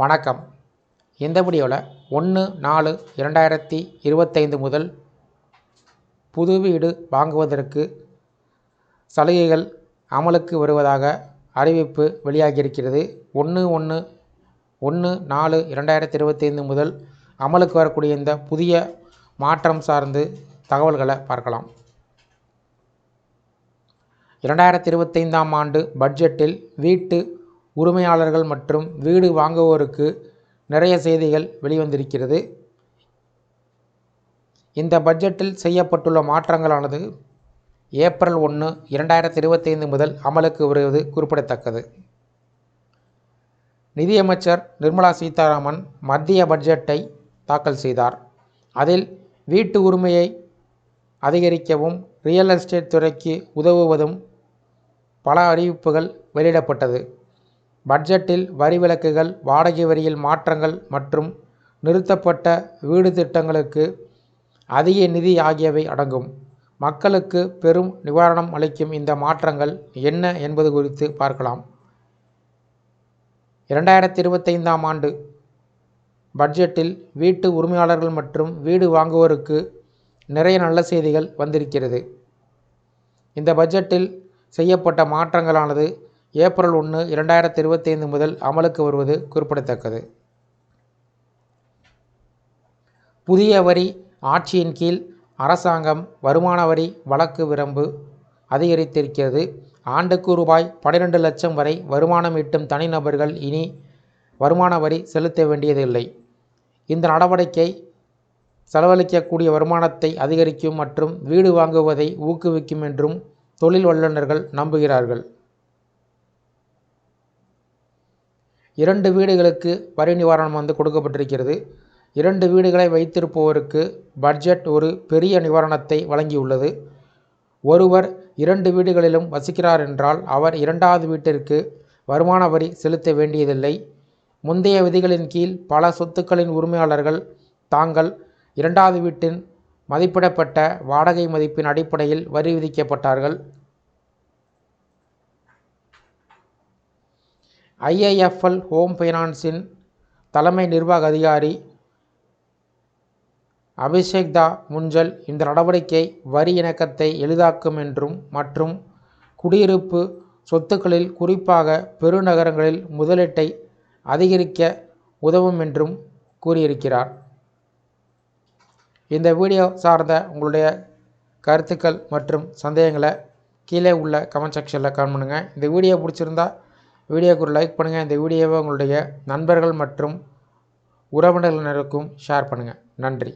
வணக்கம். இந்த வீடியோவில் ஒன்று நாலு இரண்டாயிரத்தி இருபத்தைந்து முதல் புது வீடு வாங்குவதற்கு சலுகைகள் அமலுக்கு வருவதாக அறிவிப்பு வெளியாகியிருக்கிறது. ஒன்று ஒன்று ஒன்று நாலு இரண்டாயிரத்தி இருபத்தைந்து முதல் அமலுக்கு வரக்கூடிய இந்த புதிய மாற்றம் சார்ந்து தகவல்களை பார்க்கலாம். இரண்டாயிரத்தி இருபத்தைந்தாம் ஆண்டு பட்ஜெட்டில் வீட்டு உரிமையாளர்கள் மற்றும் வீடு வாங்குவோருக்கு நிறைய செய்திகள் வெளிவந்திருக்கிறது. இந்த பட்ஜெட்டில் செய்யப்பட்டுள்ள மாற்றங்களானது ஏப்ரல் ஒன்று இரண்டாயிரத்தி இருபத்தைந்து முதல் அமலுக்கு வருவது குறிப்பிடத்தக்கது. நிதியமைச்சர் நிர்மலா சீதாராமன் மத்திய பட்ஜெட்டை தாக்கல் செய்தார். அதில் வீட்டு உரிமையை அதிகரிக்கவும் ரியல் எஸ்டேட் துறைக்கு உதவுவதும் பல அறிவிப்புகள் வெளியிடப்பட்டது. பட்ஜெட்டில் வரி விலக்குகள் வாடகை வரியில் மாற்றங்கள் மற்றும் நிறுத்தப்பட்ட வீடு திட்டங்களுக்கு அதிக நிதி ஆகியவை அடங்கும். மக்களுக்கு பெரும் நிவாரணம் அளிக்கும் இந்த மாற்றங்கள் என்ன என்பது குறித்து பார்க்கலாம். இரண்டாயிரத்தி இருபத்தைந்தாம் ஆண்டு பட்ஜெட்டில் வீட்டு உரிமையாளர்கள் மற்றும் வீடு வாங்குவோருக்கு நிறைய நல்ல செய்திகள் வந்திருக்கிறது. இந்த பட்ஜெட்டில் செய்யப்பட்ட மாற்றங்களானது ஏப்ரல் ஒன்று இரண்டாயிரத்தி இருபத்தைந்து முதல் அமலுக்கு வருவது குறிப்பிடத்தக்கது. புதிய வரி ஆட்சியின் கீழ் அரசாங்கம் வருமான வரி வழக்கு விரம்பு அதிகரித்திருக்கிறது. ஆண்டுக்கு ரூபாய் பன்னிரெண்டு லட்சம் வரை வருமானம் ஈட்டும் தனிநபர்கள் இனி வருமான வரி செலுத்த வேண்டியதில்லை. இந்த நடவடிக்கை செலவழிக்கக்கூடிய வருமானத்தை அதிகரிக்கும் மற்றும் வீடு வாங்குவதை ஊக்குவிக்கும் என்றும் தொழில் வல்லுநர்கள் நம்புகிறார்கள். இரண்டு வீடுகளுக்கு வரி நிவாரணம் வந்து கொடுக்கப்பட்டிருக்கிறது. இரண்டு வீடுகளை வைத்திருப்பவருக்கு பட்ஜெட் ஒரு பெரிய நிவாரணத்தை வழங்கியுள்ளது. ஒருவர் இரண்டு வீடுகளிலும் வசிக்கிறார் என்றால் அவர் இரண்டாவது வீட்டிற்கு வருமான வரி செலுத்த வேண்டியதில்லை. முந்தைய விதிகளின் கீழ் பல சொத்துக்களின் உரிமையாளர்கள் தாங்கள் இரண்டாவது வீட்டின் மதிப்பிடப்பட்ட வாடகை மதிப்பின் அடிப்படையில் வரி விதிக்கப்பட்டார்கள். ஐஐஎஃப்எல் ஹோம் ஃபைனான்ஸின் தலைமை நிர்வாக அதிகாரி அபிஷேக் தா முன்ஜல் இந்த நடவடிக்கை வரி இணக்கத்தை எளிதாக்கும் என்றும் மற்றும் குடியிருப்பு சொத்துக்களில் குறிப்பாக பெருநகரங்களில் முதலீட்டை அதிகரிக்க உதவும் என்றும் கூறியிருக்கிறார். இந்த வீடியோ சார்ந்த உங்களுடைய கருத்துக்கள் மற்றும் சந்தேகங்களை கீழே உள்ள கமெண்ட் செக்ஷனில் கமெண்ட் பண்ணுங்கள் இந்த வீடியோ பிடிச்சிருந்தா வீடியோக்கு ஒரு லைக் பண்ணுங்கள் இந்த வீடியோவை உங்களுடைய நண்பர்கள் மற்றும் உறவினர்களுக்கும் ஷேர் பண்ணுங்கள் நன்றி.